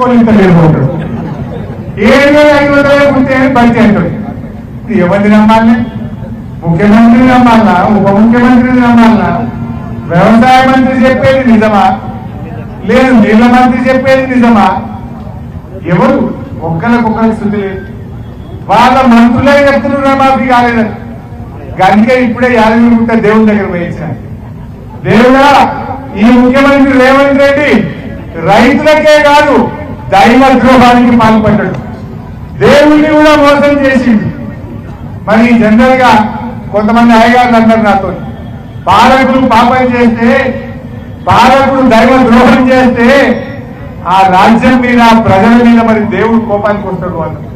Bank ఇంత ఏడు వేల ఐదు వందల ఉంటే బయట అంటాడు ఎవరిని నమ్మాలి? ముఖ్యమంత్రిని నమ్మాలా? ఉప ముఖ్యమంత్రిని నమ్మాలా? వ్యవసాయ మంత్రి చెప్పేది నిజమా? లేదు నీళ్ళ మంత్రి చెప్పేది నిజమా? ఎవరు? ఒక్కరికొక్కరికి శుద్ధి లేదు. వాళ్ళ మంత్రులే చెప్తున్నారు రుణమాఫీ కాలేదని. గనుక ఇప్పుడే యాదగిరిగుట్ట దేవుని దగ్గర పోయించిన దేవుడా ఈ ముఖ్యమంత్రి రేవంత్ రెడ్డి రైతులకే కాదు దైవ ద్రోహానికి పాల్పడ్డాడు. దేవుణ్ణి కూడా మోసం చేసింది మరి జనరల్గా కొంతమంది అయ్యగారులు అన్నారు నాతో. పాలకులు పాపం చేస్తే పాలకుడు దైవ ద్రోహం చేస్తే ఆ రాజ్యం మీద ప్రజల మీద మరి దేవుడు కోపానికి వస్తాడు అన్నారు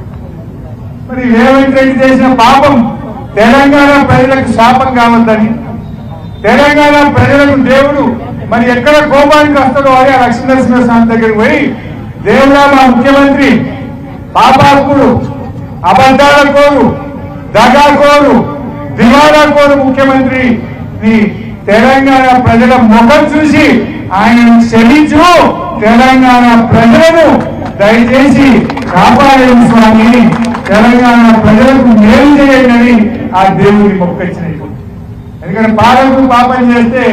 మరి రేవంత్ రెడ్డి చేసిన పాపం తెలంగాణ ప్రజలకు శాపం కావద్దని తెలంగాణ ప్రజలకు దేవుడు మరి ఎక్కడ కోపానికి వస్తాడో అని ఆ లక్ష్మీనరసింహ స్వామి దగ్గరికి పోయి దేవుడా మా ముఖ్యమంత్రి పాపాత్ముడు అబద్ధాల కోరు దగా కోరు దివాలా కోరు ముఖ్యమంత్రి. తెలంగాణ ప్రజల ముఖం చూసి ఆయన క్షమించు. తెలంగాణ ప్రజలను దయచేసి కాపాడండి స్వామి. తెలంగాణ ప్రజలకు మేలు చేయండి ఆ దేవుడిని మొక్కొచ్చినాయి ఎందుకంటే పాలకులు పాపం చేస్తే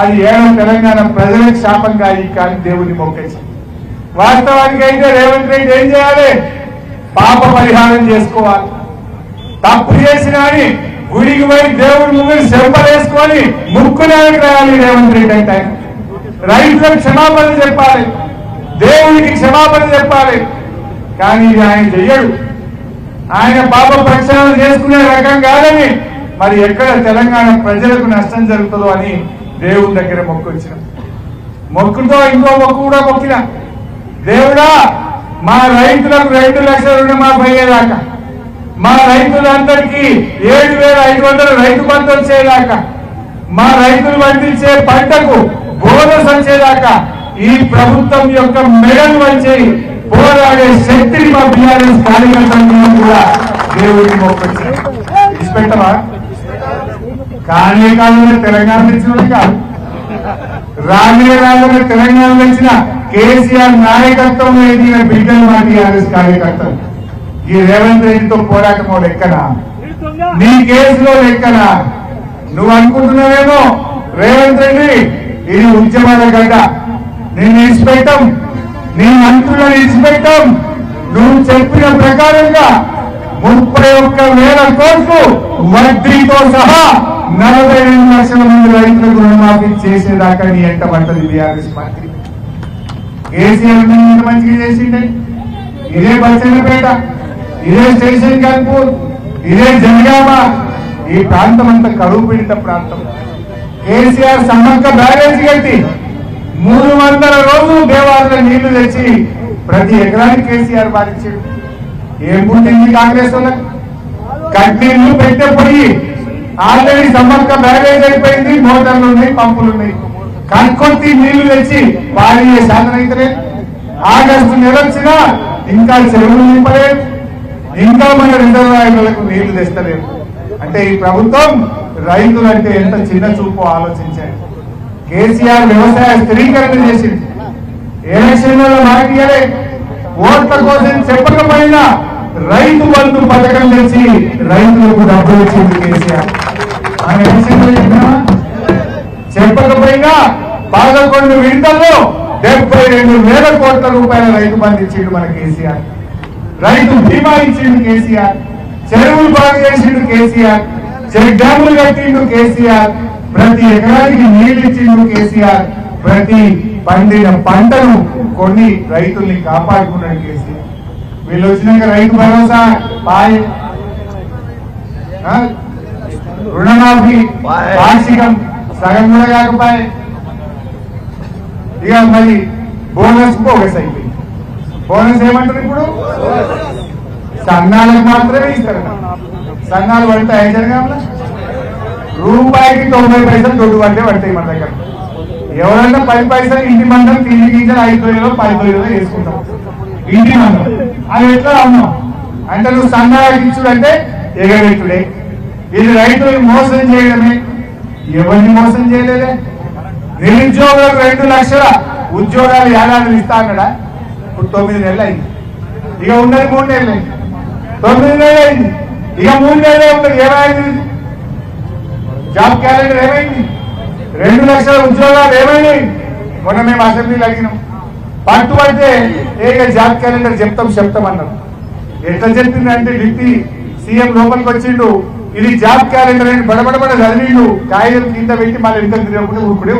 అది ఏడో తెలంగాణ ప్రజలకు శాపం కాదు కానీ దేవుడిని మొక్కొచ్చింది. వాస్తవానికి అయితే రేవంత్ రెడ్డి ఏం చేయాలి? పాప పరిహారం చేసుకోవాలి. తప్పు చేసినా అని గుడికి పోయి దేవుడి ముందు చెంపలేసుకొని ముక్కునేకి రాయాలి రేవంత్ రెడ్డి అంటే ఆయన. రైతులకు క్షమాపణ చెప్పాలి. దేవుడికి క్షమాపణ చెప్పాలి. కానీ ఇది ఆయన చెయ్యడు. ఆయన పాప ప్రక్షాళన చేసుకునే రకం కాదని మరి ఎక్కడ తెలంగాణ ప్రజలకు నష్టం జరుగుతుందో అని దేవుడి దగ్గర మొక్కొచ్చిన మొక్కుతో ఇంకో మొక్కు కూడా మొక్కిన. దేవుడా మా రైతులకు రెండు లక్షల రుణమాఫీ అయ్యేదాకా మా రైతులందరికీ ఏడు వేల ఐదు వందల రైతు బంధు వచ్చేదాకా మా రైతులు పండించే పంటకు బోనస్ వచ్చేదాకా ఈ ప్రభుత్వం యొక్క మెడలు వచ్చి పోరాడే శక్తిని మా బీఆర్ఎస్ కార్యకర్తలు కూడా దేవుడికి మొక్కొచ్చారు ఇష్టపెట్టవా? కానీ కాదు తెలంగాణ తెచ్చినది కాదు. రాబోయే రాళ్ళలో తెలంగాణ వచ్చిన కేసీఆర్ నాయకత్వం ఎదిగిన బిడ్డలు మా టీఆర్ఎస్ కార్యకర్తలు. ఈ రేవంత్ రెడ్డితో పోరాటమో లెక్కనా నీ కేసులో లెక్కనా నువ్వు అనుకుంటున్నావేమో రేవంత్ రెడ్డి ఇది ఉద్యమాల గడ్డ. నేను ఇచ్చిపెట్టాం నీ మంత్రులను ఇచ్చిపెట్టాం నువ్వు చెప్పిన ప్రకారంగా ముప్పై ఒక్క వేల కోట్లు వడ్డీతో సహా నలభై రెండు లక్షల మంది రైతులకు రుణమాఫీ చేసేదాకా నీ ఎంట పడుతుంది బీఆర్ఎస్ పార్టీ. కేసీఆర్ ఇంత మంచిగా చేసిండే. ఇదే బచ్చన్నపేట ఇదే స్టేషన్ కాన్పూర్ ఇదే జనగామ ఈ ప్రాంతం అంతా కరువు పీడిత ప్రాంతం. కేసీఆర్ సమ్మక్క బ్యారేజీ కట్టి మూడు వందల రోజులు దేవాలయ నీళ్ళు తెచ్చి ప్రతి ఎకరానికి కేసీఆర్ పాటించాడు. ఏం పుట్టింది కాంగ్రెస్ వాళ్ళకి కట్నీళ్ళు పెట్టే పోయి ఆల్రెడీ సమ్మక్క బ్యారేజ్ అయిపోయింది మోటార్లు ఉన్నాయి పంపులు ఉన్నాయి. కనుకొత్తి నీళ్ళు తెచ్చి పాడి సాధన అయితే ఆగస్టు నెల వచ్చినా ఇంకా చెరువులు నింపలేదు. ఇంకా మన రిజర్వాయర్లకు నీళ్ళు తెస్తలేదు. అంటే ఈ ప్రభుత్వం రైతులంటే ఎంత చిన్న చూపు ఆలోచించారు. కేసీఆర్ వ్యవసాయ స్థిరీకరణ చేసింది. ఎలక్షన్లలో మాట్లాడే ఓట్ల కోసం చెప్పకపోయినా రైతు బంధు పథకం తెచ్చి రైతులకు డబ్బులు ఇచ్చింది కేసీఆర్. ఆయన ఎలక్షన్లో చెప్పినామా చెప్పకపోయినా పదకొండు విడతల్లో డెబ్బై రెండు వేల కోట్ల రూపాయల రైతు బంధు ఇచ్చిండు మన కేసీఆర్. రైతు బీమా ఇచ్చిండు కేసీఆర్. చెరువులు బాగు చేసిండు కేసీఆర్. చెక్ డ్యాములు కట్టిండు కేసీఆర్. ప్రతి ఎకరానికి నీళ్ళు ఇచ్చిండు కేసీఆర్. ప్రతి పండిన పంటను కొన్ని రైతుల్ని కాపాడుకున్నాడు కేసీఆర్. వీళ్ళు వచ్చినాక రైతు భరోసా ఆ? రుణమాఫీ. వార్షికం. సగం కూడా కాకపోయి. ఇక మరి బోనస్ బోగస్ అయిపోయింది. బోనస్ ఏమంటారు ఇప్పుడు? సంఘాలకు మాత్రమే ఇస్తారు. సంఘాలు పడతాయి జనగాంలో రూపాయికి తొంభై పైసలు దొడ్డు పడితే పడతాయి మన దగ్గర. ఎవరన్నా పది పైసలు ఇంటి మందం తిండి గింజలు ఐదు వేలు పది వేలు వేసుకుంటాం. ఇంటి మందం అది ఎట్లా అన్నాం అంటే నువ్వు సంఘాలకు ఇచ్చుడంటే ఎగబెట్టుడే. ఇది రైతులు మోసం చేయడమే. ఎవరిని మోసం చేయలేదే? నిరుద్యోగులకు రెండు లక్షల ఉద్యోగాలు ఏడాది ఇస్తా అన్నాడా? ఇప్పుడు తొమ్మిది నెలలు అయింది. ఇక ఉన్నది మూడు నెలలు అయింది. తొమ్మిది నెలలు అయింది. ఇక మూడు నెలలే ఉంటుంది ఏమైంది జాబ్ క్యాలెండర్ ఏమైంది? రెండు లక్షల ఉద్యోగాలు ఏమైనాయి? మొన్న మేము అసెంబ్లీలు అడిగినాం పట్టుబడితే ఏ జాబ్ క్యాలెండర్ చెప్తాం చెప్తాం అన్నారు. ఎట్లా చెప్పిందంటే డిప్టీ సీఎం లోపలికి వచ్చిండు. ఇది జాబ్ క్యాలెండర్ అని బడబడబడ చదివిండు కాయలు కింద పెట్టి మళ్ళీ ఇంత తిరగకుండా ఊరుకుడే.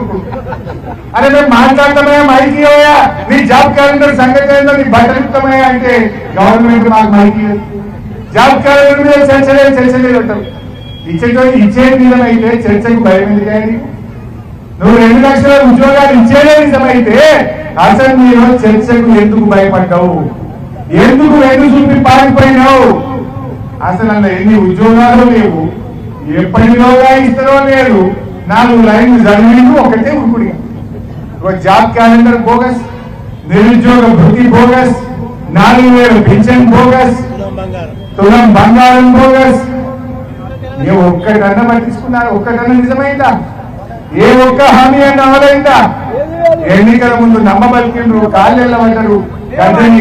అరే మేము మాట్లాడతామయ్యా మైకి ఇవ్వయా నీ జాబ్ క్యాలెండర్ సంగతి ఏందో నీ బట్టలు ఇస్తామయ్యా అంటే గవర్నమెంట్ మాకు మైకి జాబ్ క్యాలెండర్ మీద చర్చలేదు చర్చలేదు అంటారు. ఇచ్చే ఇచ్చే నిజమైతే చర్చకు భయం ఎందుకు ఎందుకని నువ్వు రెండు లక్షల ఉద్యోగాలు ఇచ్చేదే నిజమైతే అసలు మీరు చర్చకు ఎందుకు భయపడ్డావు? ఎందుకు వెన్ను చూపి పారిపోయినావు? అసలు అందులో ఎన్ని ఉద్యోగాలు లేవు ఎప్పటిలోగా ఇస్తారో లేదు నాలుగు లైన్లు చదివిండు ఒకటే ఉరుకుడి ఒక జాబ్ క్యాలెండర్ బోగస్ నిరుద్యోగ భృతి బోగస్ నాలుగు వేల పింఛన్ బోగస్ తులం బంగారం బోగస్. ఏ ఒక్కటన్నా పట్టించుకున్నారు? ఒక్కటన్నా నిజమైందా? ఏ ఒక్క హామీ అన్న అవలైందా ఎన్నికల ముందు నమ్మబలికిండ్రు కాళ్ళు వెళ్ళమంటారు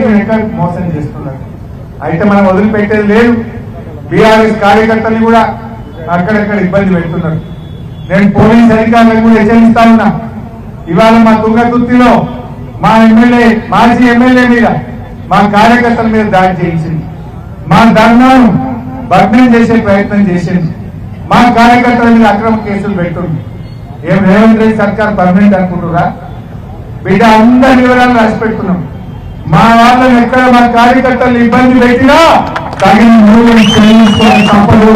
ఎన్నికలు మోసం చేస్తున్నారు. అయితే మనం వదిలిపెట్టేది లేదు. బీఆర్ఎస్ కార్యకర్తలు కూడా అక్కడక్కడ ఇబ్బంది పెడుతున్నారు. నేను పోలీస్ అధికారులకు కూడా హెచ్చరిస్తా ఉన్నా. ఇవాళ మా తుంగతుర్తిలో మా ఎమ్మెల్యే మాజీ ఎమ్మెల్యే మీద మా కార్యకర్తల మీద దాడి చేయించింది. మా ధర్నాను భగ్నం చేసే ప్రయత్నం చేసింది. మా కార్యకర్తల మీద అక్రమ కేసులు పెట్టుంది ఏం రేవంత్ రెడ్డి సర్కార్ పర్మనెంట్ అనుకుంటురా బిడ్డ అందరి వివరాలు రాసి పెడుతున్నాం. మా వాళ్ళని ఎక్కడ మా కార్యకర్తలు ఇబ్బంది పెట్టినా తగిన మూల్యం తప్పదు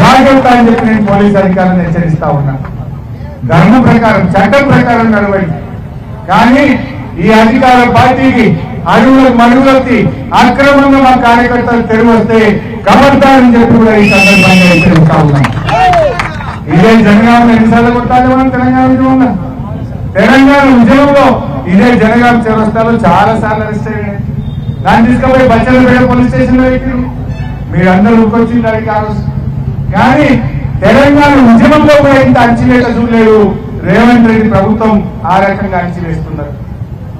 జాగ్రత్త అని చెప్పి నేను పోలీస్ అధికారులను హెచ్చరిస్తా ఉన్నా. ధర్మం ప్రకారం చట్టం ప్రకారం నడవండి. కానీ ఈ అధికార పార్టీకి అడుగులకు మడుగులకి అక్రమంగా మా కార్యకర్తలు తెరివస్తే వస్తే చెప్పి కూడా ఈ సందర్భంగా హెచ్చరిస్తా ఉన్నాం. ఇదే జనగామ ఎన్నిసార్లు కొట్టాలి మనం తెలంగాణ ఉద్యమంలో? తెలంగాణ ఉద్యమంలో ఇదే జనగామ చౌరస్తాలో చాలా సార్లు అరెస్ట్ అయ్యాయి. దాన్ని తీసుకుపోయి బచ్చలపేట పోలీస్ స్టేషన్లో పెట్టారు. మీరందరూ ఉరికొచ్చింది దానికి కానీ తెలంగాణ ఉద్యమంలో కూడా ఇంత అణచివేత చూడలేదు. రేవంత్ రెడ్డి ప్రభుత్వం ఆ రకంగా అణచివేస్తున్నారు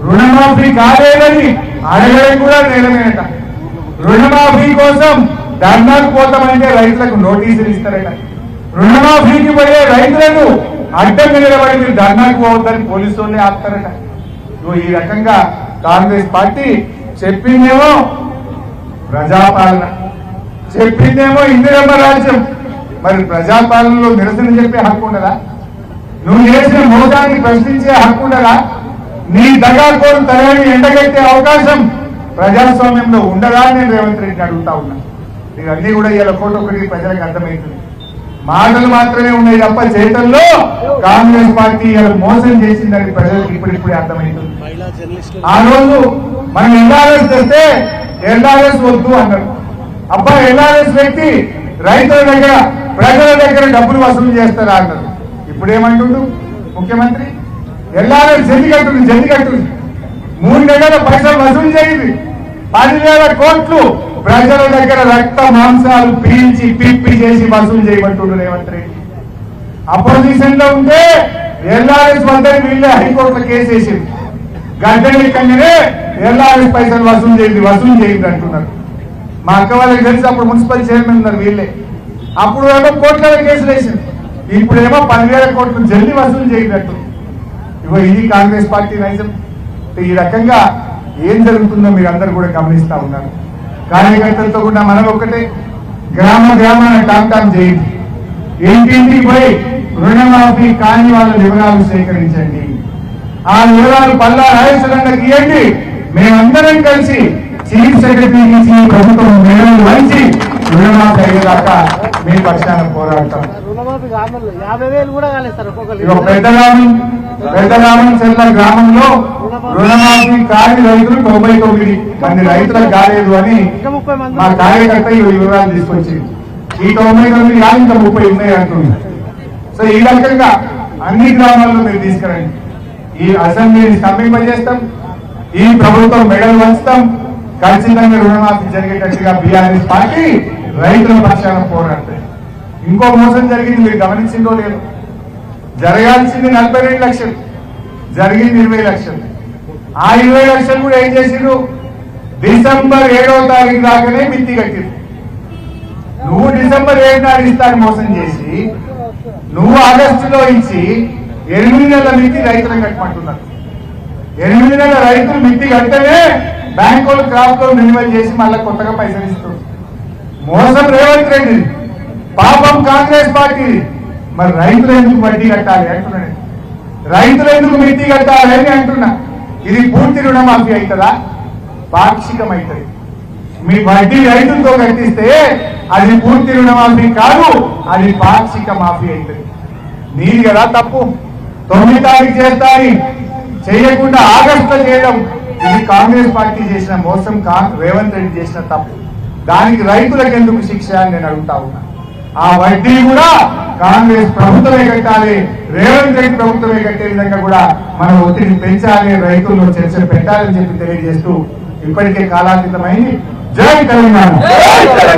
రుణమాఫీ కాలేదని అడగడం కూడా నేరమేట రుణమాఫీ కోసం ధర్నాకు పోతామంటే రైతులకు నోటీసులు ఇస్తారట. రుణమాఫీకి పోయే రైతులను అడ్డం నిలబడి మీరు ధర్నాకు పోవద్దని పోలీసు వాళ్ళే ఆపుతారట ఈ రకంగా కాంగ్రెస్ పార్టీ చెప్పిందేమో ప్రజాపాలన. చెప్పిందేమో ఇందిరమ్మ రాజ్యం. మరి ప్రజాపాలనలో నిరసన చెప్పే హక్కు ఉండదా? నువ్వు చేసిన మోసాన్ని ప్రశ్నించే హక్కు ఉండదా? నీ దగాకోరు తలని ఎండగట్టే అవకాశం ప్రజాస్వామ్యంలో ఉండదా నేను రేవంత్ రెడ్డిని అడుగుతా ఉన్నా. ఇవన్నీ కూడా ఇలా ఒకటి ప్రజలకు అర్థమవుతుంది. మాటలు మాత్రమే ఉన్నాయి తప్ప చేతల్లో కాంగ్రెస్ పార్టీ ఇలా మోసం చేసిందని ప్రజలకు ఇప్పుడిప్పుడే అర్థమవుతుంది. ఆ రోజు మనం ఎల్ఆర్ఎస్ తెస్తే ఎల్ఆర్ఎస్ వద్దు అన్నారు. అబ్బా ఎల్ఆర్ఎస్ వ్యక్తి రైతుల దగ్గర ప్రజల దగ్గర డబ్బులు వసూలు చేస్తారా అన్నారు. ఇప్పుడు ఏమంటుండు ముఖ్యమంత్రి? ఎల్ఆర్ఎస్ జల్లికట్టుంది జల్లికట్టుంది మూడు నెలల పైసలు వసూలు చేయింది. పదివేల కోట్లు ప్రజల దగ్గర రక్త మాంసాలు పీల్చి పిప్పి చేసి వసూలు చేయమంటుండు రేవంత్ రెడ్డి. అపోజిషన్లో ఉంటే ఎల్ఆర్ఎస్ వద్దని వీళ్ళే హైకోర్టులో కేసు వేసింది గడ్డెక్కగానే ఎల్ఆర్ఎస్ పైసలు వసూలు చేయండి వసూలు చేయండి అంటున్నారు. మా అక్క వాళ్ళకి తెలిసి అప్పుడు మున్సిపల్ చైర్మన్ ఉన్నారు వీళ్ళే. అప్పుడు ఏమో కోట్ల కేసులు వేసింది. ఇప్పుడేమో పదివేల కోట్లు జల్లి వసూలు చేయనట్టు. అంటున్నారు ఇగో ఇది కాంగ్రెస్ పార్టీ నైజం. ఈ రకంగా ఏం జరుగుతుందో మీరు అందరు కూడా గమనిస్తా ఉన్నారు. కార్యకర్తలతో కూడా మనం ఒకటే గ్రామ గ్రామాన టామ్ టామ్ చేయండి. ఇంటింటికి పోయి రుణమాఫీ కాని వాళ్ళ వివరాలు సేకరించండి. ఆ వివరాలు పల్లా రాయసరంగా ఇవ్వండి. మేమందరం కలిసి చీఫ్ సెక్రటరీ నుంచి ప్రభుత్వం మేడం వహించి రుణమాఫీ అయ్యేదాకా మీ పక్షాన పోరాడతాం. పెద్దరామం పెద్దరామం చెల్ల గ్రామంలో రుణమాఫీ. కాని రైతులు తొంభై తొమ్మిది మంది రైతులకు కాలేదు అని మా కార్యకర్త ఈ వివరాలు తీసుకొచ్చింది. ఈ తొంభై తొమ్మిది కాదు ఇంకా ముప్పై ఉన్నాయి అంటుంది. సో ఈ రకంగా అన్ని గ్రామాల్లో మీరు తీసుకురండి. ఈ అసెంబ్లీని స్తంభింపజేస్తాం. ఈ ప్రభుత్వం మెడల్ వంచుతాం. ఖచ్చితంగా రుణమాఫీ జరిగేటట్టుగా బీఆర్ఎస్ పార్టీ రైతుల పక్షాన పోరాడతాయి ఇంకో మోసం జరిగింది మీరు గమనించిందో లేదు. జరగాల్సింది నలభై రెండు లక్షలు. జరిగింది ఇరవై లక్షలు. ఆ ఇరవై లక్షలు కూడా ఏం చేసిండ్రు? డిసెంబర్ ఏడవ తారీఖు దాకానే మిత్తి కట్టింది నువ్వు డిసెంబర్ ఏడు నాడు ఇస్తాను మోసం చేసి నువ్వు ఆగస్టులో ఇచ్చి ఎనిమిది నెలల మిత్తి రైతులకు కట్టమంటున్నారు. ఎనిమిది నెలల రైతులు మిత్తి కట్టనే బ్యాంకులు క్రాప్లో రెన్యువల్ చేసి మళ్ళీ కొత్తగా పైసలు ఇస్తారు. మోసం రేవంత్ రెడ్డి. పాపం కాంగ్రెస్ పార్టీ. మరి రైతులు ఎందుకు వడ్డీ కట్టాలి అంటున్నా రైతులు ఎందుకు మిట్టి కట్టాలి అని అంటున్నా. ఇది పూర్తి రుణమాఫీ అవుతుందా? పాక్షికం అవుతుంది మీ వడ్డీ రైతులతో కట్టిస్తే అది పూర్తి రుణమాఫీ కాదు అది పాక్షిక మాఫీ అవుతుంది. నీది కదా తప్పు. తొమ్మిది తారీఖు చేస్తా అని చేయకుండా ఆగస్టులో చేయడం ఇది కాంగ్రెస్ పార్టీ చేసిన మోసం కా- రేవంత్ రెడ్డి చేసిన తప్పు. దానికి రైతులకు ఎందుకు శిక్ష అని నేను అడుగుతా ఉన్నా. ఆ వడ్డీ కూడా కాంగ్రెస్ ప్రభుత్వమే కట్టాలి రేవంత్ రెడ్డి ప్రభుత్వమే కట్టే విధంగా కూడా మనం ఒత్తిడి పెంచాలి రైతుల్లో చర్చ పెట్టాలని చెప్పి తెలియజేస్తూ ఇప్పటికే కాలాతీతమైంది. జై తెలంగాణ!